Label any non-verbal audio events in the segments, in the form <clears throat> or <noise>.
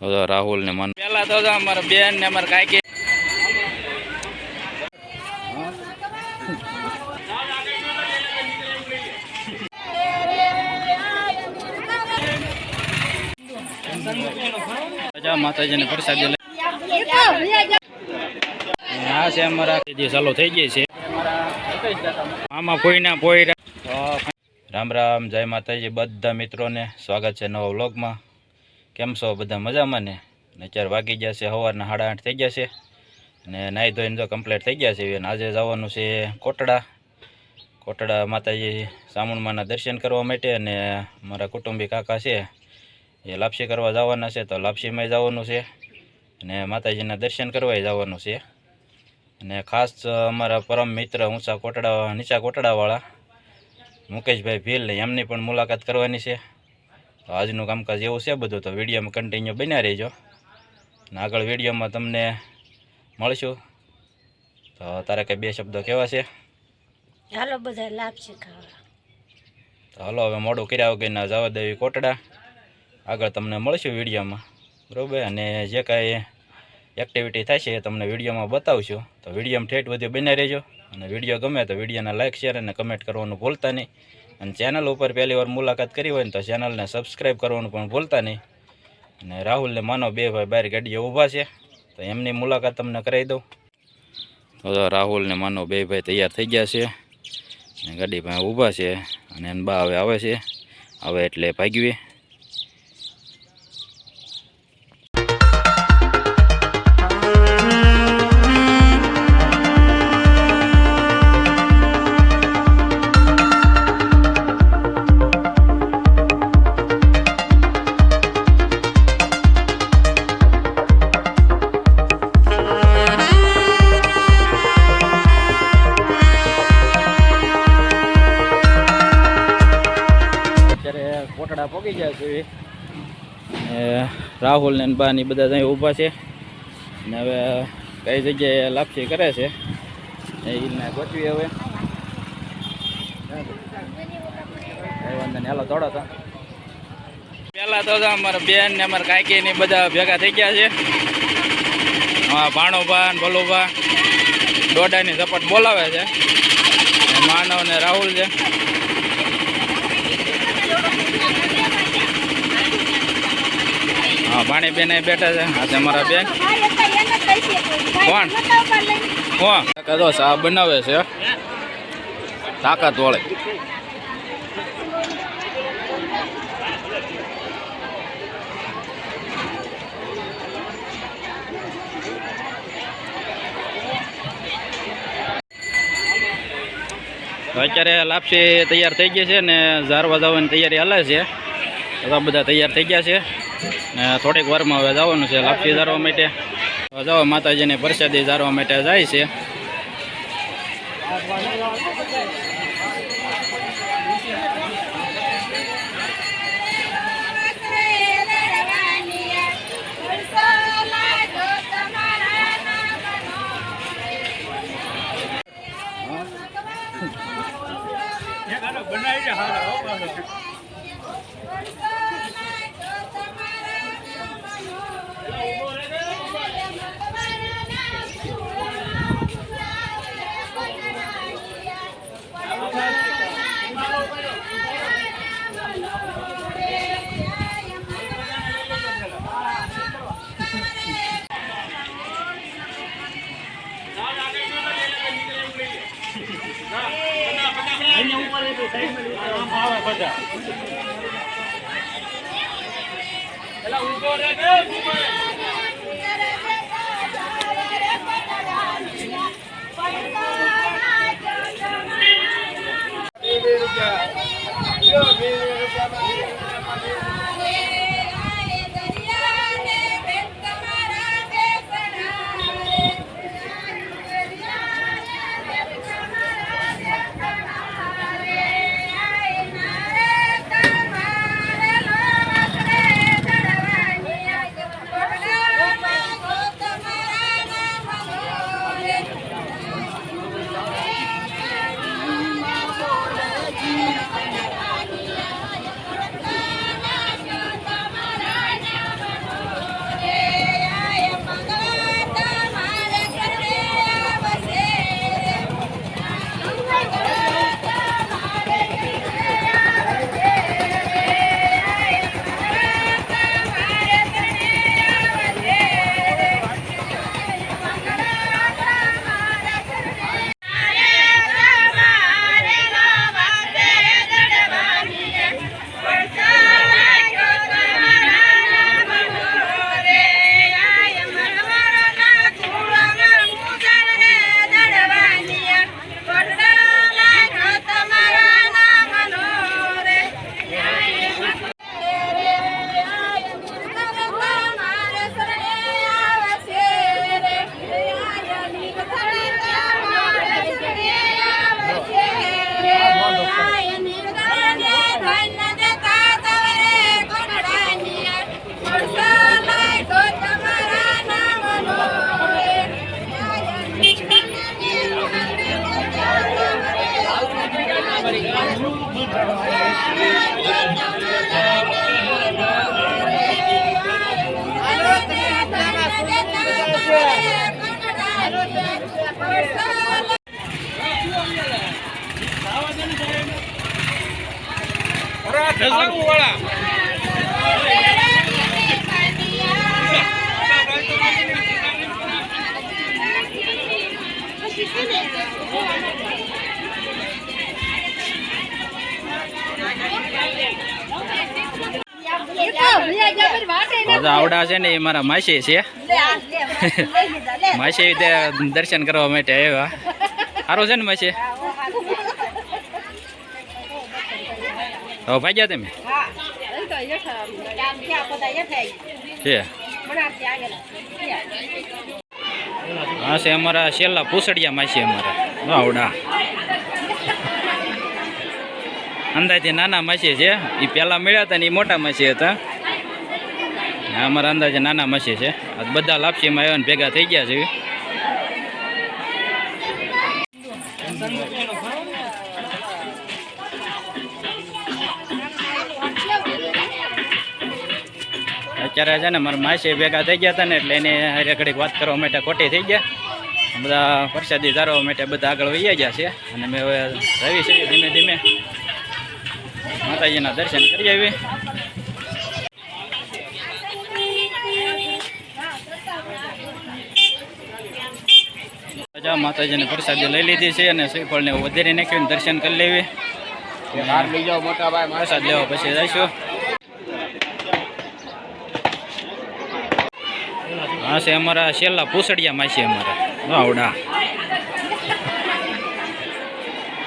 તો રાહુલ ને મન પેલા તો અમારા બેન ને અમારે જા માતાજીને પ્રસાદી લઈ છે અમારા જે ચાલુ થઈ ગઈ છે. આમાં કોઈના પોયરા રામ રામ જય માતાજી. બધા મિત્રોને સ્વાગત છે નવા વ્લોગમાં. કેમ છો? બધા મજામાં ને? અત્યારે વાગી છે, સવારના સાડા આઠ થઈ જશે છે. ને નાહી ધોઈને જો કમ્પ્લીટ થઈ ગયા છે અને આજે જવાનું છે કોટડા. કોટડા માતાજી સામુણમાના દર્શન કરવા માટે અને મારા કુટુંબી કાકા છે, એ લાપસી કરવા જવાના છે, તો લાપસીમાં જવાનું છે. અને માતાજીના દર્શન કરવા જવાનું છે. અને ખાસ અમારા પરમ મિત્ર ઊંચા કોટડા, નીચા કોટડાવાળા મુકેશભાઈ ભીલ એમની પણ મુલાકાત કરવાની છે. તો આજનું કામકાજ એવું છે બધું તો વિડીયોમાં કન્ટિન્યુ બન્યા રહેજો. અને આગળ વિડીયોમાં તમને મળશું. તો તારે કંઈ બે શબ્દો કેવા છે? હાલો બધા લાભ ખાવા તો હાલો હવે મોડું કર્યા વગરના જવા દેવી કોટડા. આગળ તમને મળશું વિડીયોમાં બરાબર? અને જે કાંઈ એક્ટિવિટી થશે એ તમને વિડીયોમાં બતાવશું. તો વિડીયોમાં ઠેઠ બધું બન્યા રહેજો. અને વીડિયો ગમે તો વિડીયોને લાઇક શેર અને કમેન્ટ કરવાનું ભૂલતા નહીં. અને ચેનલ ઉપર પહેલી વાર મુલાકાત કરી હોય ને તો ચેનલને સબસ્ક્રાઈબ કરવાનું પણ ભૂલતા નહીં. અને રાહુલને માનો બે ભાઈ બહાર ગાડીએ ઊભા છે, તો એમની મુલાકાત તમને કરાવી દઉં. તો રાહુલને માનો બે ભાઈ તૈયાર થઈ ગયા છે ગાડી પાસે ઊભા છે, અને એને બા હવે આવે છે. આવે એટલે ભાગવી રાહુલ ને બા ની બધા ત્યાં ઊભા છે. ને હવે કઈ જગ્યાએ લાપસી કરે છે. એ રીતના ગોઠવી હવે. હાલો, દોડો તો. પેલા તો અમારા બેન ને અમારા કાકી ને બધા ભેગા થઈ ગયા છે. હા, ભાણોભા ને ભલુભા. દોડાની ઝપટ બોલાવે છે. માનવ ને રાહુલ છે હા ભાણી બેન બેઠા છે. આજે અમારા બેન કોણ? કોણ? તો સા બનાવે છે. તાકાત વળે. અત્યારે લાપસી તૈયાર થઈ ગઈ છે ને ઝારવા જવાની તૈયારી હાલે છે. બધા તૈયાર થઈ ગયા છે. થોડીક વારમાં હવે જવાનું છે લાપસી ધારવા માટે. જાઓ માતાજીની પ્રસાદી ધારવા માટે જાય છે. Hallelujah. આવડા છે ને એ મારા માસી છે. માસી દર્શન કરવા માટે આવ્યા. સારું છે ને માસી? હવે ભાગ્યા તમે? હા છે અમારા છેલ્લા પૂસડિયા છે અમારા આવડા અંદાજે નાના માસી છે. એ પહેલાં મળ્યા હતા ને એ મોટા માસી હતા. અમારા અંદાજે નાના માસી છે. આ બધા લાપસીમાં આવ્યા ને ભેગા થઈ ગયા છે. અત્યારે છે ને મારા માસી ભેગા થઈ ગયા હતા ને એટલે એને હારે ઘડીક વાત કરવા માટે ખોટી થઈ ગયા. બધા પ્રસાદી ધારવા માટે બધા આગળ વહી ગયા છે. અને મેં હવે રવિ છે ધીમે ધીમે માતાજીના દર્શન કરી આવી. જા માતાજીને પ્રસાદી લઈ લીધી છે અને શ્રીફળને વધારી નાખ્યું દર્શન કરી લેવી. બહાર લઈ જાઓ મોટા ભાઈ પ્રસાદ લેવા પછી જઈશું. હા છે અમારા છેલ્લા પૂસડિયા માસી અમારા. આવડા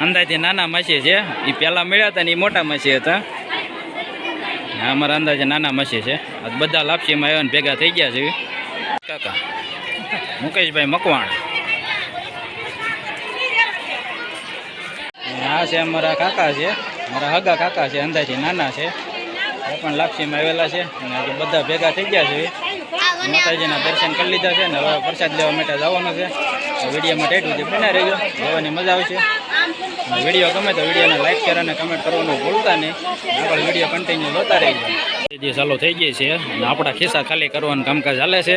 અંદાજે નાના માસી છે. એ પહેલા મળ્યા હતા ને એ મોટા માસી હતા. અમારા અંદાજે નાના માસી છે. આ બધા લાપસીમાં આવ્યા ને ભેગા થઈ ગયા છે. કાકા. મુકેશભાઈ મકવાણ. આ છે અમારા કાકા છે. મારા હગા કાકા છે. અંદાજે નાના છે. એ પણ લાપસીમાં આવેલા છે. અને બધા ભેગા થઈ ગયા છે. માતાજીના દર્શન કરી લીધા છે ને હવે પ્રસાદ લેવા માટે જવાનું છે. વિડીયોમાં ટેટું સુધી બના રહેજો. જોવાની મજા આવશે. વીડિયો ગમે તો વિડીયોને લાઈક શેર અને કમેન્ટ કરવાનું ભૂલતા નહીં. આગળ વીડિયો કન્ટિન્યુ જોતા રહેજો. જે ચાલુ થઈ ગઈ છે અને આપણા ખિસ્સા ખાલી કરવાનું કામકાજ ચાલે છે.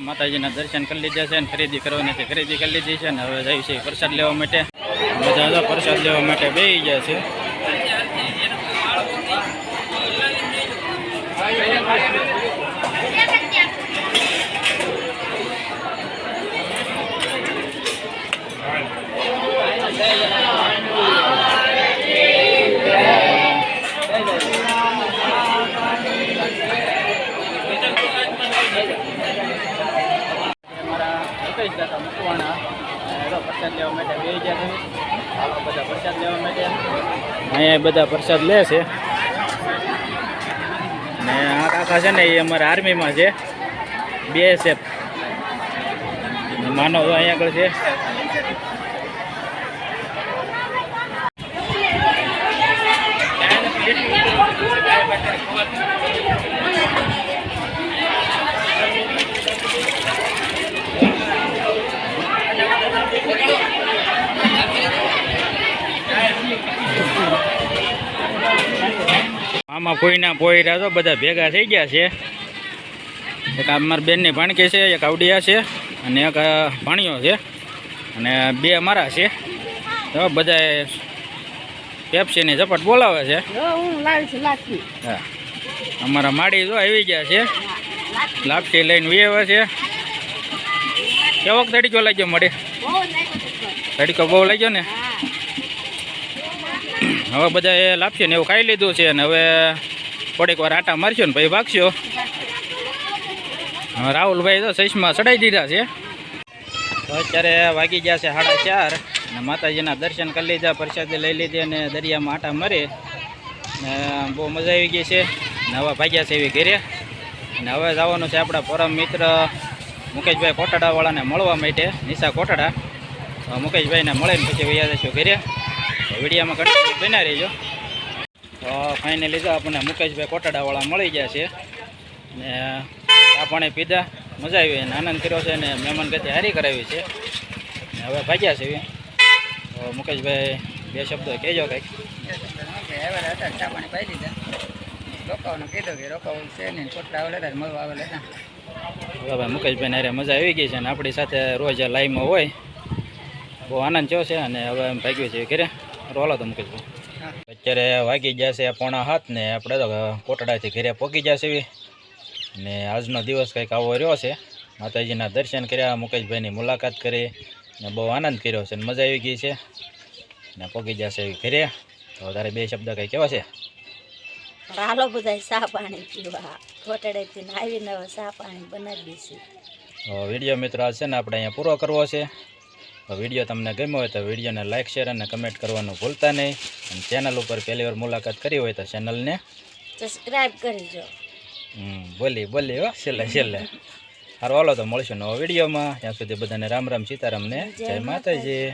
માતાજીના દર્શન કરી લીધા છે અને ખરીદી કરવાની છે, ખરીદી કરી લીધી છે અને હવે જાય છે પ્રસાદ લેવા માટે. બધા પ્રસાદ લેવા માટે. બે ગયા છે. અહીંયા બધા પ્રસાદ લે છે. ને આ કાકા છે ને એ અમારા આર્મીમાં છે. બીએસએફ માનવ તો અહીંયા આગળ છે. આમાં કોઈના પોયરા તો બધા ભેગા થઈ ગયા છે. એક અમારા મારા બેનની ભાણકી છે એક આવડિયા છે અને એક ભાણિયો છે અને બે મારા છે. તો બધા પેપ્સીની ઝપટ બોલાવે છે. હા અમારા માડી તો આવી ગયા છે. લાપસી લઈને વિયેવા છે. કેવો તડીકો લાગ્યો મળે તડીકો. બહુ લાગ્યો ને? <clears throat> હવે બધા એ લાપસી ને એવું ખાઈ લીધું છે ને હવે થોડીક વાર આટા મારશો ને ભાઈ ભાગશો. રાહુલભાઈ તો સૈસમાં ચડાઈ દીધા છે. તો અત્યારે વાગી ગયા છે સાડા ચાર અને માતાજીના દર્શન કરી લીધા, પ્રસાદી લઈ લીધી અને દરિયામાં આટા મારી. ને બહુ મજા આવી ગઈ છે. ને હવે ભાગ્યા છે એવી ઘેરે. અને હવે જવાનું છે આપણા પરમ મિત્ર મુકેશભાઈ કોટડાવાળાને મળવા માટે, નિશા કોટડા. મુકેશભાઈને મુકેશભાઈને મળીને પછી વૈયા જશું ઘરે. વિડીયોમાં કન્ટિન્યુ બના રહેજો. તો ફાઇનલી જો આપણને મુકેશભાઈ કોટાડાવાળા મળી ગયા છે. ને આ પાણી પીધા, મજા આવી અને આનંદ કર્યો છે અને મહેમાન ગતિ હારી કરાવી છે. ને હવે ભાગ્યા છે તો મુકેશભાઈ બે શબ્દો કહેજો કંઈક. ચા ને મળવા આવેલા હવે મુકેશભાઈ હારે મજા આવી ગઈ છે અને આપણી સાથે રોજ લાઈવમાં હોય. બહુ આનંદ થયો છે અને હવે એમ ભાગ્યું છે ઘરે. રોલો તો મુકેશભાઈ અત્યારે વાગી જશે પોણા હાથ ને આપણે તો કોટડાથી ઘરે પહોંચી જશે ને આજનો દિવસ કંઈક આવો રહ્યો છે. માતાજીના દર્શન કર્યા મુકેશભાઈની મુલાકાત કરી ને બહુ આનંદ કર્યો છે ને મજા આવી ગઈ છે. ને પહોંચી જશે એવી ઘરે. તો વધારે બે શબ્દ કંઈ કેવા છે? હાલો બધા સા પાણી પીવા. કોટડેથી આવીને ચા પાણી બનાવી દઈશું. વીડિયો મિત્રો આ છે ને આપણે અહીંયા પૂરો કરવો છે. વીડિયો તમને ગમ્યો હોય તો વિડીયોને લાઇક શેર અને કમેન્ટ કરવાનું ભૂલતા નહીં. અને ચેનલ ઉપર પહેલી વાર મુલાકાત કરી હોય તો ચેનલને સબસ્ક્રાઈબ કરીજો. બોલી બોલી હો છેલ્લે છેલ્લે. સારું હાલો તો મળશું નવો વિડીયોમાં. ત્યાં સુધી બધાને રામ રામ સીતારામને. જય માતાજી.